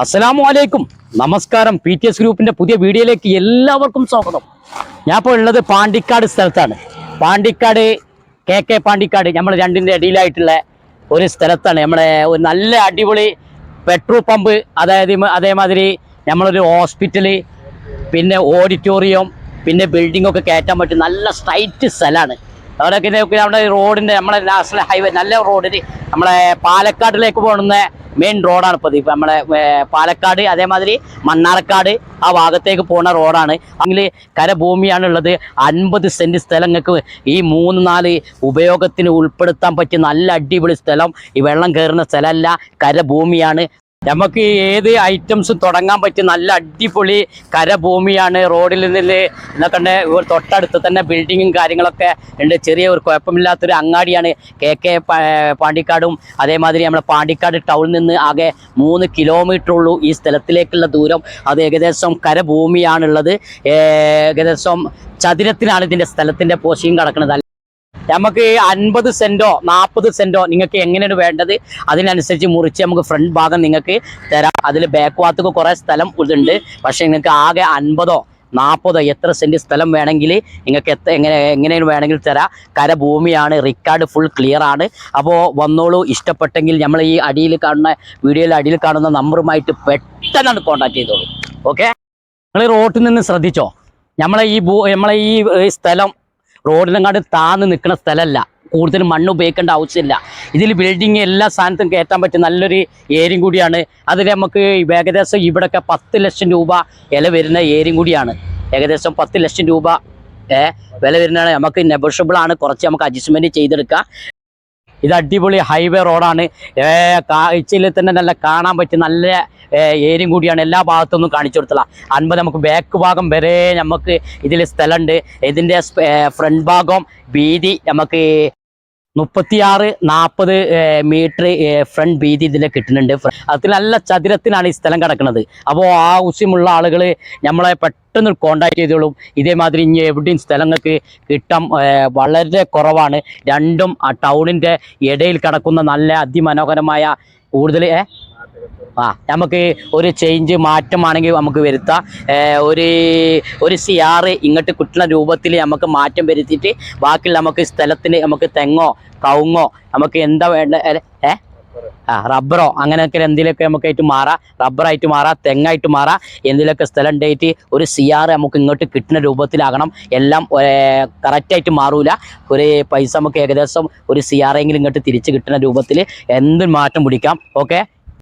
അസ്സലാമു അലൈക്കും. നമസ്കാരം. പി ടി എസ് ഗ്രൂപ്പിന്റെ പുതിയ വീഡിയോയിലേക്ക് എല്ലാവർക്കും സ്വാഗതം. ഞാൻ ഇപ്പോൾ ഉള്ളത് പാണ്ടിക്കാട് സ്ഥലത്താണ്. പാണ്ടിക്കാട് കെ കെ പാണ്ടിക്കാട് നമ്മൾ രണ്ടിന്റെ ഇടയിലായിട്ടുള്ള ഒരു സ്ഥലത്താണ്. നമ്മളെ ഒരു നല്ല അടിപൊളി പെട്രോൾ പമ്പ് അതായത് അതേമാതിരി നമ്മളൊരു ഹോസ്പിറ്റൽ പിന്നെ ഓഡിറ്റോറിയം പിന്നെ ബിൽഡിംഗ് ഒക്കെ കയറ്റാൻ പറ്റും നല്ല സ്ട്രൈറ്റ് സ്ഥലമാണ് അവിടെ ഇതൊക്കെ നമ്മുടെ റോഡിന്റെ നമ്മളെ നാഷണൽ ഹൈവേ നല്ല റോഡിന് നമ്മളെ പാലക്കാട്ടിലേക്ക് പോകുന്ന മെയിൻ റോഡാണ് ഇപ്പോൾ ഇപ്പം നമ്മളെ പാലക്കാട് അതേമാതിരി മണ്ണാർക്കാട് ആ ഭാഗത്തേക്ക് പോകുന്ന റോഡാണ് അല്ലെങ്കിൽ കരഭൂമിയാണ് ഉള്ളത്. അൻപത് സെന്റ് സ്ഥലങ്ങൾക്ക് ഈ മൂന്ന് നാല് ഉപയോഗത്തിന് ഉൾപ്പെടുത്താൻ പറ്റിയ നല്ല അടിപൊളി സ്ഥലം. ഈ വെള്ളം കയറുന്ന സ്ഥലമല്ല കരഭൂമിയാണ്. നമുക്ക് ഏത് ഐറ്റംസ് തുടങ്ങാൻ പറ്റിയ നല്ല അടിപൊളി കരഭൂമിയാണ്. റോഡിൽ നിന്ന് എന്നൊക്കെ തൊട്ടടുത്ത് തന്നെ ബിൽഡിങ്ങും കാര്യങ്ങളൊക്കെ ഉണ്ട്. ചെറിയ ഒരു കുഴപ്പമില്ലാത്തൊരു അങ്ങാടിയാണ് കെ കെ പാണ്ടിക്കാടും. അതേമാതിരി നമ്മുടെ പാണ്ടിക്കാട് ടൗണിൽ നിന്ന് ആകെ മൂന്ന് കിലോമീറ്റർ ഉള്ളൂ ഈ സ്ഥലത്തിലേക്കുള്ള ദൂരം. അത് ഏകദേശം കരഭൂമിയാണുള്ളത്. ഏകദേശം ചതുരത്തിനാണ് ഇതിന്റെ സ്ഥലത്തിന്റെ പോഷിയും കിടക്കുന്നത്. നമുക്ക് അൻപത് സെന്റോ നാൽപ്പത് സെന്റോ നിങ്ങൾക്ക് എങ്ങനെയാണ് വേണ്ടത്? അതിനനുസരിച്ച് മുറിച്ച് നമുക്ക് ഫ്രണ്ട് ഭാഗം നിങ്ങൾക്ക് തരാം. അതിൽ ബാക്ക് ഭാഗത്തൊക്കെ കുറേ സ്ഥലം ഇതുണ്ട്. പക്ഷേ നിങ്ങൾക്ക് ആകെ അൻപതോ നാൽപ്പതോ എത്ര സെന്റ് സ്ഥലം വേണമെങ്കിൽ നിങ്ങൾക്ക് എത്ര എങ്ങനെ എങ്ങനെയാണ് വേണമെങ്കിൽ തരാം. കരഭൂമിയാണ് റിക്കാർഡ് ഫുൾ ക്ലിയർ ആണ്. അപ്പോൾ വന്നോളൂ. ഇഷ്ടപ്പെട്ടെങ്കിൽ നമ്മൾ ഈ അടിയിൽ കാണുന്ന വീഡിയോയിൽ അടിയിൽ കാണുന്ന നമ്പറുമായിട്ട് പെട്ടെന്നാണ് കോൺടാക്ട് ചെയ്തോളൂ. ഓക്കെ നിങ്ങൾ റോട്ടിൽ നിന്ന് ശ്രദ്ധിച്ചോ? നമ്മളെ ഈ ഭൂ നമ്മളെ ഈ സ്ഥലം റോഡിനെങ്ങാണ്ട് താന്ന് നിൽക്കുന്ന സ്ഥലമല്ല കൂടുതൽ മണ്ണ് ഉപയോഗിക്കേണ്ട ആവശ്യമില്ല. ഇതിൽ ബിൽഡിങ് എല്ലാ സാധനത്തും കയറ്റാൻ പറ്റും നല്ലൊരു ഏരിയം കൂടിയാണ്. അതിൽ നമുക്ക് ഏകദേശം ഇവിടെയൊക്കെ പത്ത് ലക്ഷം രൂപ വില വരുന്ന ഏരിയം കൂടിയാണ്. ഏകദേശം പത്ത് ലക്ഷം രൂപ വില വരുന്നതാണ്. നമുക്ക് നെഗോഷ്യബിൾ ആണ്. കുറച്ച് നമുക്ക് അഡ്ജസ്റ്റ്മെന്റ് ചെയ്തെടുക്കാം. ഇത് അടിപൊളി ഹൈവേ റോഡാണ് കാഴ്ചയിൽ തന്നെ നല്ല കാണാൻ പറ്റിയ നല്ല ഏരിയും കൂടിയാണ്. എല്ലാ ഭാഗത്തൊന്നും കാണിച്ചു കൊടുത്തുള്ള അൻപത് നമുക്ക് ബാക്ക് ഭാഗം വരെ നമുക്ക് ഇതിൽ സ്ഥലമുണ്ട്. ഇതിന്റെ ഫ്രണ്ട് ഭാഗം വീതി നമുക്ക് മുപ്പത്തിയാറ് നാൽപ്പത് മീറ്റർ ഫ്രണ്ട് വീതി ഇതിൽ കിട്ടുന്നുണ്ട്. അതിൽ നല്ല ചതുരത്തിനാണ് ഈ സ്ഥലം കിടക്കുന്നത്. അപ്പോൾ ആവശ്യമുള്ള ആളുകൾ നമ്മളെ പെട്ടെന്ന് കോണ്ടാക്ട് ചെയ്തോളും. ഇതേമാതിരി ഇനി എവിടെയും സ്ഥലങ്ങൾക്ക് കിട്ടാൻ വളരെ കുറവാണ്. രണ്ടും ആ ടൗണിന്റെ ഇടയിൽ കിടക്കുന്ന നല്ല അതിമനോഹരമായ കൂടുതൽ ആ നമുക്ക് ഒരു ചേഞ്ച് മാറ്റമാണെങ്കിൽ നമുക്ക് വരുത്താം. ഒരു ഒരു സി ഇങ്ങോട്ട് കിട്ടുന്ന രൂപത്തിൽ നമുക്ക് മാറ്റം വരുത്തിയിട്ട് ബാക്കി നമുക്ക് സ്ഥലത്തിന് നമുക്ക് തെങ്ങോ കവുങ്ങോ നമുക്ക് എന്താ വേണ്ട ഏ- ആ റബ്ബറോ അങ്ങനെയൊക്കെ എന്തിലൊക്കെ നമുക്കായിട്ട് മാറാം. റബ്ബറായിട്ട് മാറാം തെങ്ങായിട്ട് മാറാം. എന്തിലൊക്കെ സ്ഥലം ഉണ്ടായിട്ട് ഒരു സി ആർ നമുക്ക് ഇങ്ങോട്ട് കിട്ടുന്ന രൂപത്തിലാകണം. എല്ലാം കറക്റ്റായിട്ട് മാറൂല. ഒരു പൈസ നമുക്ക് ഏകദേശം ഒരു സി ആർ എങ്കിലും ഇങ്ങോട്ട് തിരിച്ച് കിട്ടുന്ന രൂപത്തിൽ എന്തും മാറ്റം പിടിക്കാം. ഓക്കെ